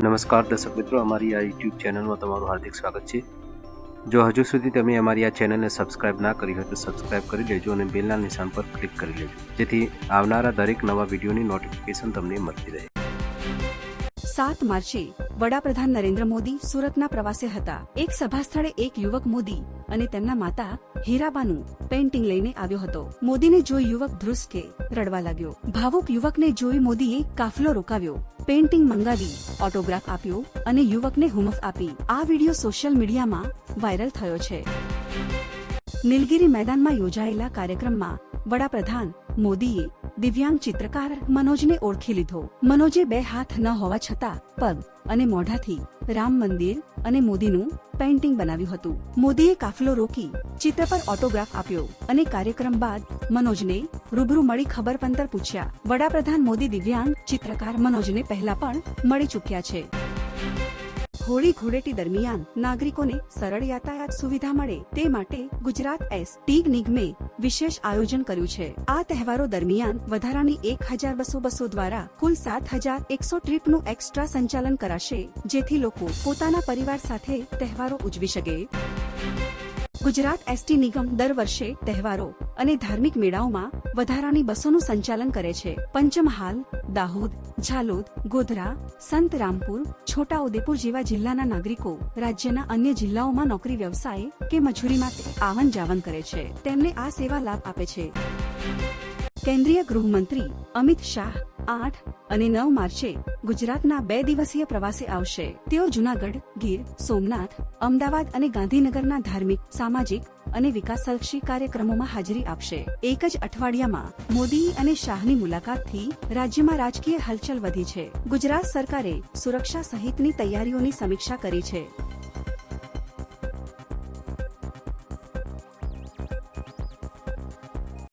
નમસ્કાર દર્શક મિત્રો, અમારી આ યુટ્યુબ ચેનલમાં તમારું હાર્દિક સ્વાગત છે. જો હજુ સુધી તમે અમારી આ ચેનલને સબસ્ક્રાઇબ ના કરી હોય તો સબસ્ક્રાઇબ કરી લેજો અને બેલના નિશાન પર ક્લિક કરી લેજો. જેથી આવનારા દરેક નવા વિડીયોની નોટિફિકેશન તમને મળતી રહે. સાત માર્ચે વડાપ્રધાન નરેન્દ્ર મોદી સુરતના પ્રવાસે હતા. એક સભા સ્થળે એક યુવક મોદી અને તેમના માતા હીરાબાનું પેઇન્ટિંગ લઈને આવ્યો હતો. મોદીને જોઈ યુવક ધ્રુસકે રડવા લાગ્યો. ભાવુક યુવકને જોઈ મોદીએ કાફલો રોકાવ્યો. પેઇન્ટિંગ મંગાવી ઓટોગ્રાફ આપ્યો અને યુવકને હુમફ આપી. આ વીડિયો સોશિયલ મીડિયામાં વાયરલ થયો છે. નીલગિરી મેદાનમાં યોજાયેલા કાર્યક્રમમાં વડાપ્રધાન મોદીએ દિવ્યાંગ ચિત્રકાર મનોજને ઓળખી લીધો. મનોજે બે હાથ ન હોવા છતાં પગ અને મોઢાથી રામ મંદિર અને મોદીનું પેઇન્ટિંગ બનાવ્યું હતું. મોદીએ કાફલો રોકી ચિત્ર પર ઓટોગ્રાફ આપ્યો અને કાર્યક્રમ બાદ મનોજને રૂબરૂ મળી ખબર પંતર પૂછ્યા. વડાપ્રધાન મોદી દિવ્યાંગ ચિત્રકાર મનોજને પહેલા પણ મળી ચૂક્યા છે. હોળી ધૂળેટી દરમિયાન નાગરિકોને સરળ યાતાયાત સુવિધા મળે તે માટે ગુજરાત એસ ટી નિગમે વિશેષ આયોજન કર્યું છે. આ તહેવારો દરમિયાન વધારાની એક હજાર બસો બસો દ્વારા કુલ સાત હજાર એકસો ટ્રીપનું એક્સ્ટ્રા સંચાલન કરાશે, જેથી લોકો પોતાના પરિવાર સાથે તહેવારો ઉજવી શકે. ગુજરાત એસટી નિગમ દર વર્ષે તહેવારો અને ધાર્મિક મેળાઓમાં વધારાની બસોનું સંચાલન કરે છે. પંચમહાલ, દાહોદ, ઝાલોદ, ગોધરા, સંત રામપુર છોટા ઉદેપુર જેવા જિલ્લાના નાગરિકો રાજ્યના અન્ય જિલ્લાઓમાં નોકરી, વ્યવસાય કે મજૂરી માટે આવન જાવન કરે છે. તેમને આ સેવા લાભ આપે છે. કેન્દ્રીય ગૃહમંત્રી અમિત શાહ આઠ અને નવ માર્ચે ગુજરાતના બે દિવસીય પ્રવાસે આવશે. તેઓ જુનાગઢ, ગીર, સોમનાથ, અમદાવાદ અને ગાંધીનગરના ધાર્મિક, સામાજિક અને વિકાસલક્ષી કાર્યક્રમોમાં હાજરી આપશે. એક જ અઠવાડિયામાં મોદી અને શાહની મુલાકાતથી રાજ્યમાં રાજકીય હલચલ વધી છે. ગુજરાત સરકારે સુરક્ષા સહિતની તૈયારીઓની સમીક્ષા કરી છે.